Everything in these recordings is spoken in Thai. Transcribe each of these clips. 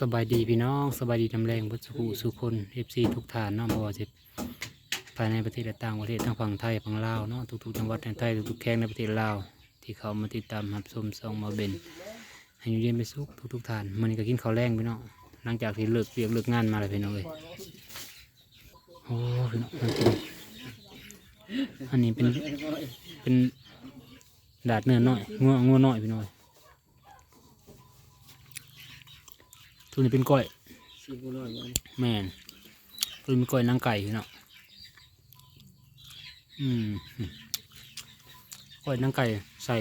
สบายดีพี่น้องสบายดีจำแรงพุทธสุสุคนเอฟซีทุกฐานเนาะบ่ว่าจะภายในประเทศและต่างประเทศทั้งฝั่งไทยฝั่งลาวเนาะทุกๆจังหวัดในไทยทุกๆแข้งในประเทศลาวที่เขามาติดตามรับชมซองมาเบนให้อยู่เย็นไปสุขทุกๆฐานมันก็กินข้าวแรงพี่น้องหลังจากที่เลิกเรียกเลิกงานมาเลยพี่น้องเลยโอ้พี่น้องอันนี้เป็นเป็นดาดเนื้อน้อยงัวงัวน้อยพี่น้อย ตัวนี้เป็นก้อยสิบร้อยวันแม่นตัวนี้เป็นก้อยนางไก่พี่เนาะอืมก้อยนางไก่ใส่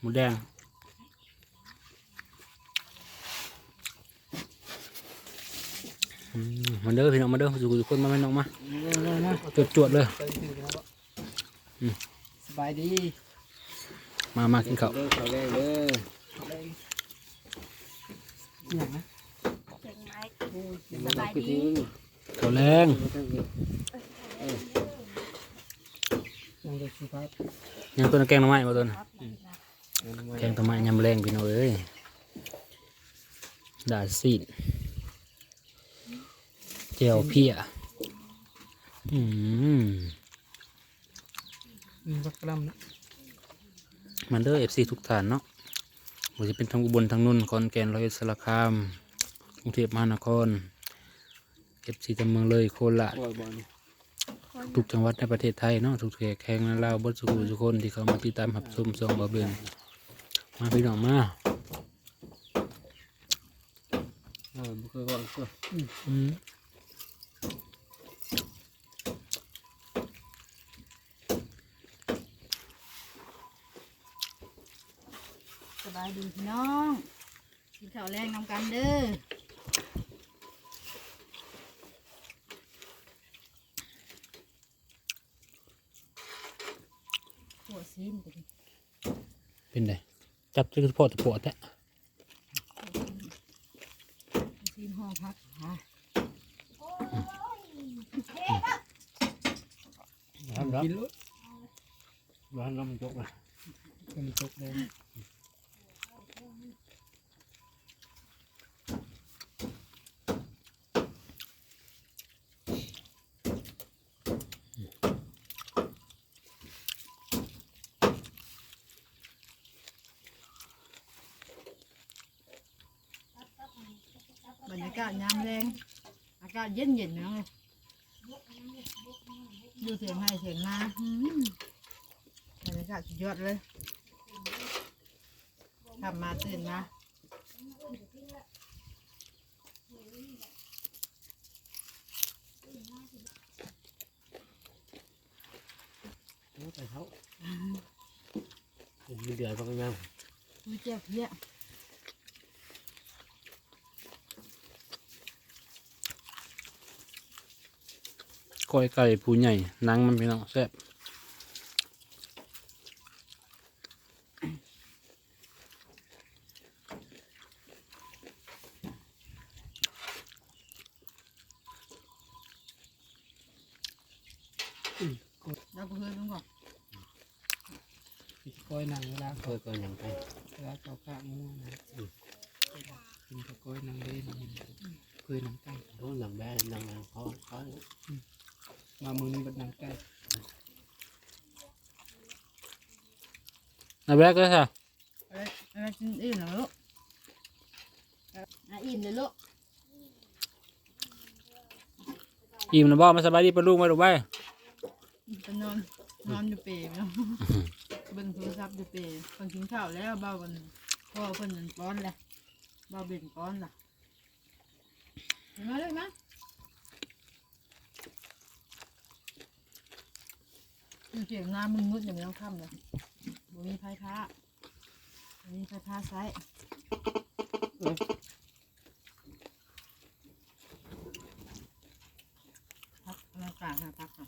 หมูแดงอืมมาเด้อพี่น้องมาเด้อสู่ทุกคนมาแม่น้องมานะนะจวดจวดๆเลยไปถึงแล้วอืมสบายดี มามากินข้าวเด้อข้าวแรงเด้ออย่างนะเก่งไหม สบายดีข้าแรงยังตัวนั้นแกงหน่อไม้มาตัวนั้นแกงหน่อไมยำแรงพี่น้องเอ้ยดาดซีดเจียวเพียอืมบักกะลำนะมันเด้อเอฟซีทุกฐานเนาะว่าจะเป็นทางอุบลทางนุ่นคอนแกนร้อยสารคามกรุงเทพมหานคร เอฟซีทางเมืองเลยโคราชปล่อยบอลทุกจังหวัดในประเทศไทยเนาะทุกแขกแข่งและลาวเบดสุขุทุกคนที่เขามาติดตามหับชมซองบาเบนมาพี่น้องมาเออบุกก่อนก็อืมสบายดีพี่น้องกินข้าวแรงนำกันเด้อหัวซีนไปดิ เป็นไง จับจะคือพอตะปวดแท้ซีนห่อพักฮะกินรถร้านน้ำจกนะเป็นจกเลยากาศยามแรงอากาศเย็นเย็นๆนะเลยดูเสียงให้เสียงนาอืมบรรยากาศสุดยอดเลยทำมาตื่นมาโอ้แต่เขามีเดือดบ้างยังดูเจ็บเพี้ย ก้อยไก่ผู้ใหญ่นังมันพี่น้องแซ่บเราก็เคยรู้ก่อนก้อยนางเวลาเคยก้อยนางไปเวลาเขาข้างงูนะกินกับก้อยนางเล่นเคยนางไก่เขานางแบ่นางนางเขาเขา มามือนี้เป็นนางไก่นาแบกก็ค่ะอะไรอะไรกินอิ่มเหรอลูกอะอิ่มเลยลูกอิ่มนะบ่มาสบายดีปะลูกมาดูไปจะนอนนอนอยู่เปรย์เนาะเบิ่งโทรศัพท์อยู่เปรย์คนกินข้าวแล้วเบากันพ่อเพิ่นนั่นก้อนแหละเบาเบ่งก้อนล่ะเห็นมาเลยมั้ยอยู่ เสียงน้ำมันมืดอย่างไม่ต้องค่ำเลยบ่มีไฟฟ้าบ่มีไฟฟ้าใช้พักอากาศค่ะพักค่ะ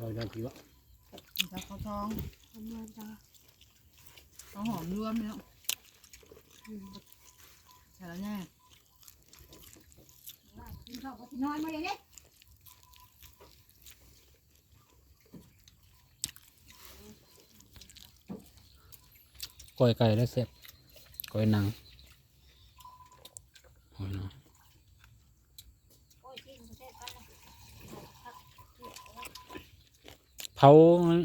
ลอยน้ำผีวะพักข้าวทองข้าวหอมรวมแล้วใช่แล้วแน่น้อยมาเลยเนี่ย ก้อยไก่แล้วเสร็จก้อยหนังอ้ยเนาะเผามัน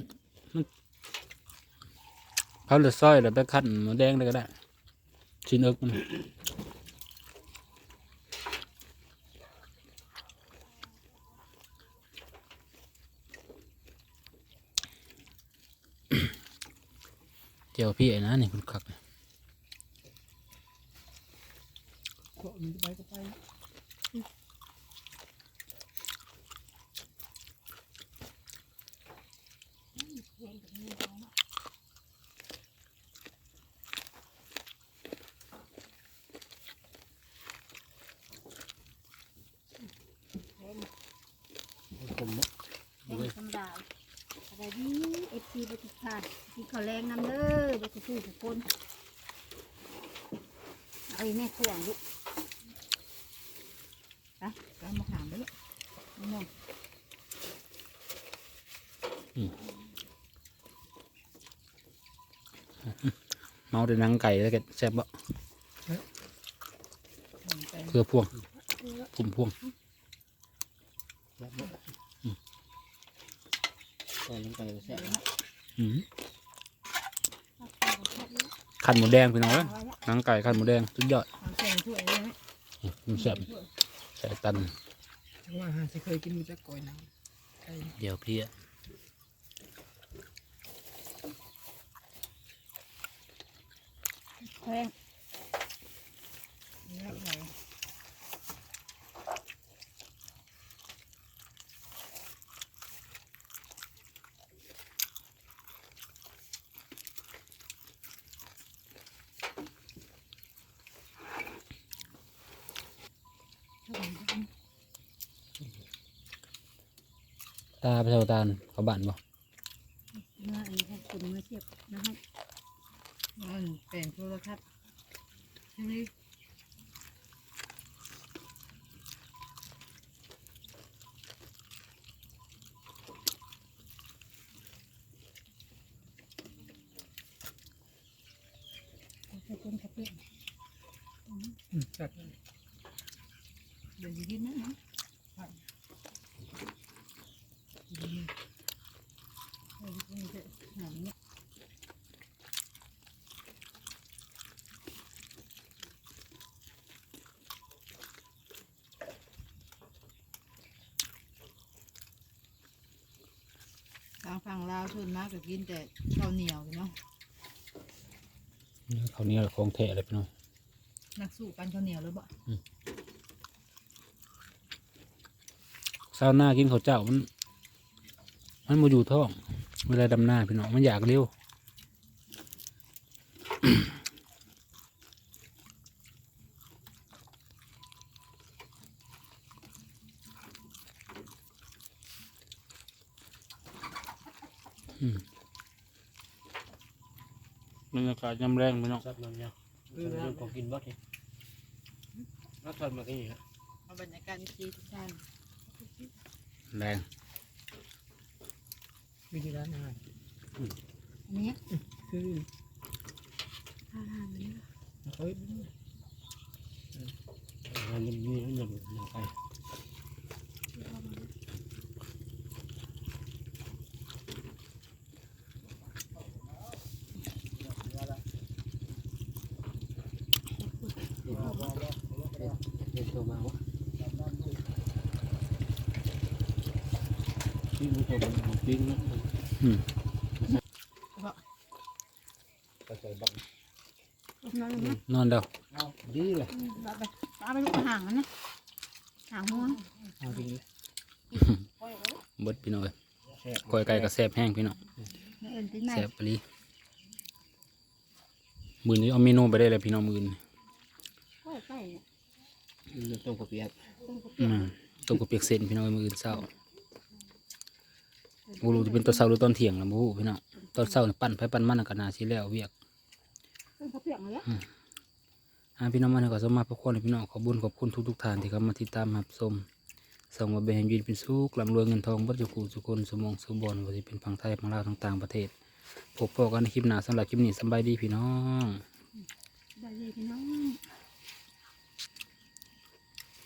เผาหรือซอยหรือไปขั้นหมูแดงเลยก็ได้ชิ้นเอิกมัน เจียวพี่ไอ้นะนี่คุณคักก็มันจะไปก็ไป ผม แรงธรรมดาอะไรดีเอฟ ซีบริษัทที่เขาแรงน้ำเด้อบริษัททุกคนเอาอีแม่ขวางลูกไปไปมาถามไปลูกน้องเมาด้วยหนังไก่แล้วก็แซ่บบ่เพื่อพวงพุ่มพวงแล้วก็ใส่ลงไปแล้วแซ่บ ขันหมูแดงพี่น้องเอ้ยหนังไก่ขันหมูแดงสุดยอดเอาใส่ถ้วยเลยไหมอืมมันแซ่บใส่ตันว่าหาสิเคยกินมีจักก้อยน้ำไก่เดี๋ยวพี่อะแรง ตาไปเท่าตาลเขาบ้านบ่เนื้ออีกให้คุณมาเทียบนะครับมันเป็นโทรทัศน์ใช่ไหมจะเป็นกระเทียมอืมจัดเดี๋ยวจะกินนะนะหนังเนี่ย ทางฝั่งลาวส่วนมากก็กินแต่ข้าวเหนียวเนาะเขาวเหนี่ยวของแท้เลยพี่น้อง นักสู้ปันข้าวเหนียวหรือเปล่าเศร้าหน้ากินข้าวเจ้ามัน มันมาอยู่ท้อง เวลาดำหน้าพี่น้องมันอยากเร็ว บรรยากาศยามแรงพี่น้องจัดมันยังเรื่องของกินบ่ทีแล้วทอดมากี่ฮะเอาบรรยากาศดีทุกท่านแรงวิธีร้านอาหารอันนี้คืออาหารนี้เฮ้ยอาหารยังมีแล้วยังยังไปเป็นตัวมาวะ ที่มันตัวมันปิ้งนะอืมก็ใส่บังน้อยนะนอนเด้อดีเลยปลาไปปลาไปลูกห่างมันนะห่างหัวเอาจริงเลยเบิดพี่น้องเอ้ยแซ่บกล้วยไก่ก็แซ่บแห้งพี่น้องไม่เอ็นติดไหมแซ่บปลีมือนี้เอาเมนูไปได้เลยพี่น้องมือนี้โอ้ยใกล้เนี่ยมันต้มกระเปียกต้องกระอืเปียกมต้มกับเปียกเส้นพี่น้องมืออื่นเศร้า บูรู้จะเป็นตอนเช้าหรือตอนเที่ยงนะบูพี่น้องตอนเช้านี่ปั่นไปปั่นมันก็น่าสิแล้วเวียกต้องกระเปียกเลยอ่าพี่น้องมันก็สมมาพระคุณพี่น้องขอบุญขอบคุณทุกๆท่านที่เข้ามาติดตามรับชมส่งมาแบ่งยืนเป็นสุขลำรวยเงินทองบัดจุกูสุคนสมองสมบรณ์ว่าจะเป็นพังไทยพังลาวต่างๆประเทศพบพอกันในคลิปหน้าสำหรับคลิปนี้สำบายดีพี่น้องได้เลยพี่น้อง